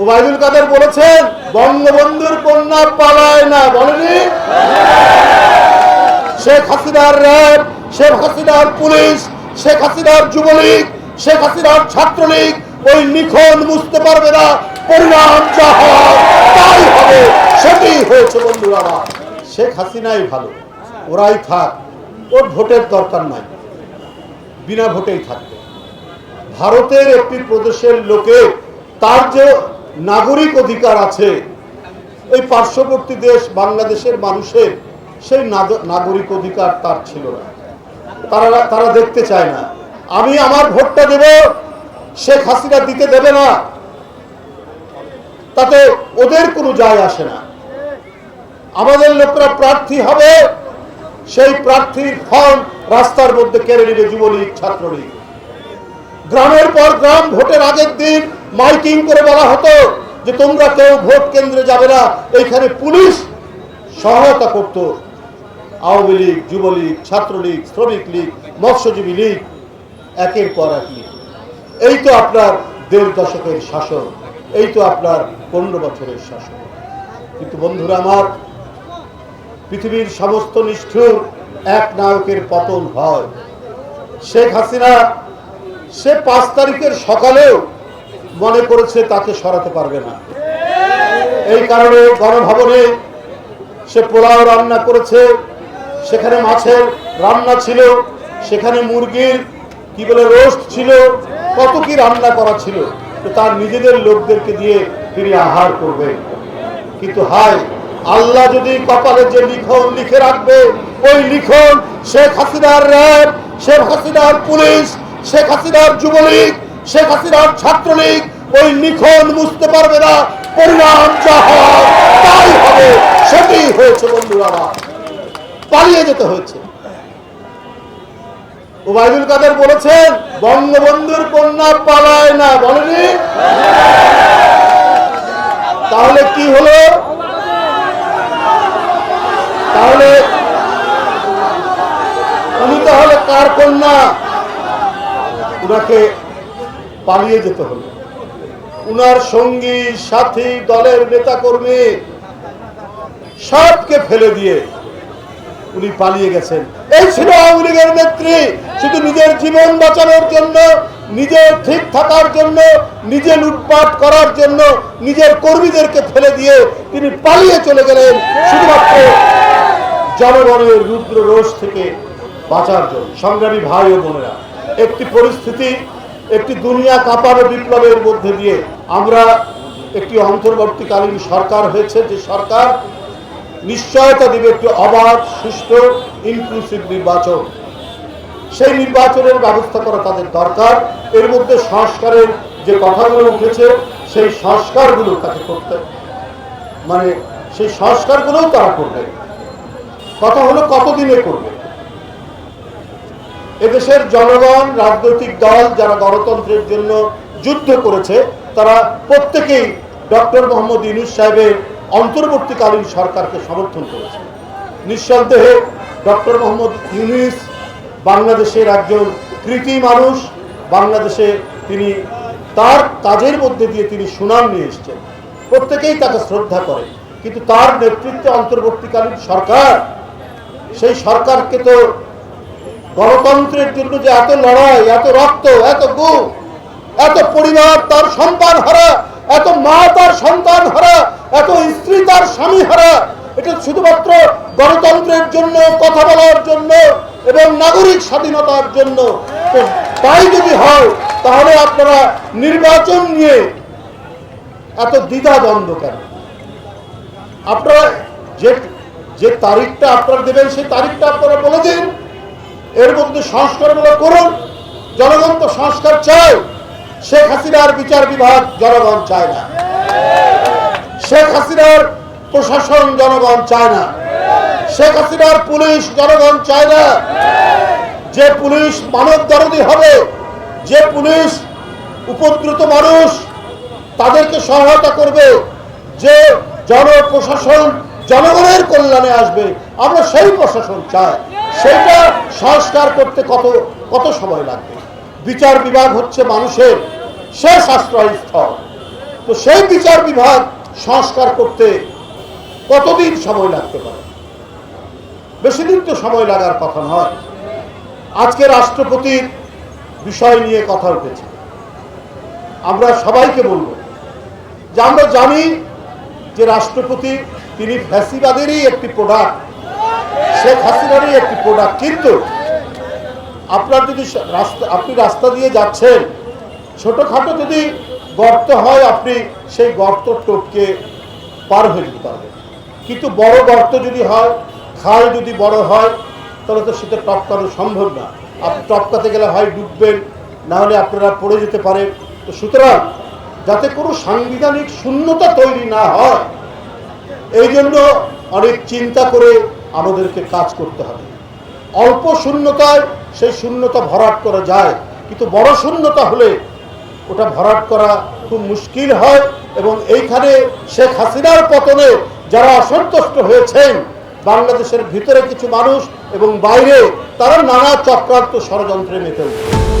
ওবায়দুল কাদের বলেছেন, বঙ্গবন্ধুর কন্যা পালায় না, বলেনি শেখ হাসিনার র্যাব, শেখ হাসিনার পুলিশ, শেখ হাসিনার যুবলীগ, শেখ হাসিনার ছাত্রলীগ, ওই নিখন বুঝতে পারবে না পরিণাম যা হওয়ার তাই হবে সেটি হয়েছে বন্ধুরা। শেখ হাসিনাই ভালো, ওরাই থাক, ওর ভোটের দরকার নাই, বিনা ভোটেই থাকবে ভারতের একটি প্রদেশের লোকে তার যে নাগরিক অধিকার আছে। ওই পার্শ্ববর্তী দেশ বাংলাদেশের মানুষের সেই নাগরিক অধিকার তার ছিল না। তারা তারা দেখতে চায় না। আমি আমার ভোটটা দেব, শেখ হাসিনা দিতে দেবে না। তাতে ওদের কোনো যায় আসে না। আমাদের লোকরা প্রার্থী হবে, সেই প্রার্থীর ফর্ম রাস্তার মধ্যে কেড়ে নেবে যুবলীগ, ছাত্রলীগ। গ্রামের পর গ্রাম ভোটের আগের দিন মাইকিং করে বলা হতো যে তোমরা কেউ ভোট কেন্দ্রে যাবে না, এইখানে পুলিশ সহায়তা করত। আওয়ামী লীগ, যুবলীগ, ছাত্রলীগ, শ্রমিক লীগ, মৎস্যজীবী লীগ, একের পর এক লীগ। এই তো আপনার দেড় দশকের শাসন, এই তো আপনার পনেরো বছরের শাসন। কিন্তু বন্ধুরা আমার, পৃথিবীর সমস্ত নিষ্ঠুর এক নায়কের পতন হয়। শেখ হাসিনা সে পাঁচ তারিখের সকালেও মনে করেছে তাকে সরাতে পারবে না। এই কারণে গণভবনে সে পোলাও রান্না করেছে, সেখানে মাছের রান্না ছিল, সেখানে মুরগির কি বলে রোস্ট ছিল, কত কি রান্না করা ছিল, তো তার নিজেদের লোকদেরকে দিয়ে তিনি আহার করবে। কিন্তু হায়, আল্লাহ যদি কপালে যে লিখন লিখে রাখবে, ওই লিখন শেখ হাসিনার র্যাব, শেখ হাসিনার পুলিশ, শেখ হাসিনার যুবলীগ শেখ হাসিনার ছাত্রলীগ ওই লিখন বুঝতে পারবে না, পরিণাম যা হওয়ার তাই হবে সেটি হয়েছে বন্ধুরা পালিয়ে যেতে হয়েছে। ওবায়দুল কাদের বলেছেন, বঙ্গবন্ধুর কন্যা পালায় না, বলেনি? তাহলে কি হলো? তাহলে উনি তাহলে কার কন্যা? উনাকে পালিয়ে যেতে হলো উনার সঙ্গী, সাথী, দলের নেতা কর্মী সবকে ফেলে দিয়ে উনি পালিয়ে গেছেন। এই ছিল আওয়ামী লীগের নেত্রী। শুধু নিজের জীবন বাঁচানোর জন্য, নিজের ঠিক থাকার জন্য, নিজে লুটপাট করার জন্য নিজের কর্মীদেরকে ফেলে দিয়ে তিনি পালিয়ে চলে গেলেন শুধুমাত্র জনগণের রুদ্র রোষ থেকে বাঁচার জন্য। সংগ্রামী ভাই ও বোনেরা, একটি পরিস্থিতি একটি দুনিয়া কাঁপানো বিপ্লবের মধ্যে দিয়ে আমরা একটি অন্তর্বর্তীকালীন সরকার হয়েছে, যে সরকার নিশ্চয়তা দিবে একটি অবাধ, সুষ্ঠু ইনক্লুসিভ নির্বাচন। সেই নির্বাচনের ব্যবস্থা করা তাদের দরকার। এর মধ্যে সংস্কারের যে কথাগুলো উঠেছে, সেই সংস্কারগুলো তাকে করতে মানে সেই সংস্কারগুলোও তারা করবে। কথা হলো কতদিনে করবে? এদেশের জনগণ, রাজনৈতিক দল যারা গণতন্ত্রের জন্য যুদ্ধ করেছে, তারা প্রত্যেকেই ডক্টর মোহাম্মদ ইউনুস সাহেবের অন্তর্বর্তীকালীন সরকারকে সমর্থন করেছে। নিঃসন্দেহে ডক্টর মোহাম্মদ ইউনুস বাংলাদেশের একজন কৃতি মানুষ, বাংলাদেশে তিনি তার কাজের মধ্যে দিয়ে তিনি সুনাম নিয়ে এসছেন। প্রত্যেকেই তাকে শ্রদ্ধা করে। কিন্তু তার নেতৃত্বে অন্তর্বর্তীকালীন সরকার, সেই সরকারকে তো গণতন্ত্রের জন্য যে এত লড়াই, এত রক্ত, এত গু এত পরিবার তার সন্তান হারা, এত মা তার সন্তান হারা, এত স্ত্রী তার স্বামী হারা, এটা শুধুমাত্র গণতন্ত্রের জন্য, কথা বলার জন্য এবং নাগরিক স্বাধীনতার জন্য। তাই যদি হয়, তাহলে আপনারা নির্বাচন নিয়ে এত দ্বিধা দ্বন্দ্ব কেন? আপনারা যে যে তারিখটা আপনারা দেবেন, সেই তারিখটা আপনারা বলে দিন। এর মধ্যে সংস্কারগুলো করুন, জনগণ তো সংস্কার চায়। শেখ হাসিনার বিচার বিভাগ জনগণ চায় না। শেখ হাসিনার প্রশাসন জনগণ চায় না। শেখ হাসিনার পুলিশ জনগণ চায় না। যে পুলিশ মানব দরদি হবে, যে পুলিশ উপদ্রুত মানুষ, তাদেরকে সহায়তা করবে, যে জনপ্রশাসন জনগণের কল্যাণে আসবে, আমরা সেই প্রশাসন চাই। সেটা সংস্কার করতে কত কত সময় লাগবে? বিচার বিভাগ হচ্ছে মানুষের শেষ আশ্রয়স্থল। তো সেই বিচার বিভাগ সংস্কার করতে কতদিন সময় লাগতে পারে? বেশি দিন তো সময় লাগার কথা নয়। আজকে রাষ্ট্রপতির বিষয় নিয়ে কথা উঠেছে। আমরা সবাইকে বলব যে আমরা জানি যে রাষ্ট্রপতি, তিনি ফ্যাসিবাদেরই একটি প্রোডাক্ট শেখ হাসিনারই একটি প্রোডাক্ট কিন্তু আপনার যদি রাস্তা আপনি রাস্তা দিয়ে যাচ্ছেন, ছোটোখাটো যদি গর্ত হয়, আপনি সেই গর্ত টপকে পার হয়ে যেতে পারবেন। কিন্তু বড় গর্ত যদি হয়, খাল যদি বড় হয়, তাহলে তো সেটা টপকানো সম্ভব না। আপনি টপকাতে গেলে হয় ডুববেন, না হলে আপনারা পড়ে যেতে পারেন। তো সুতরাং যাতে কোনো সাংবিধানিক শূন্যতা তৈরি না হয় এই জন্য অনেক চিন্তা করে আমাদেরকে কাজ করতে হবে। অল্প শূন্যতায় সেই শূন্যতা ভরাট করা যায়, কিন্তু বড় শূন্যতা হলে ওটা ভরাট করা খুব মুশকিল হয় এবং এইখানে শেখ হাসিনার পতনে যারা অসন্তুষ্ট হয়েছেন, বাংলাদেশের ভিতরে কিছু মানুষ এবং বাইরে, তারা নানা চক্রান্ত ষড়যন্ত্রে মেতে উঠে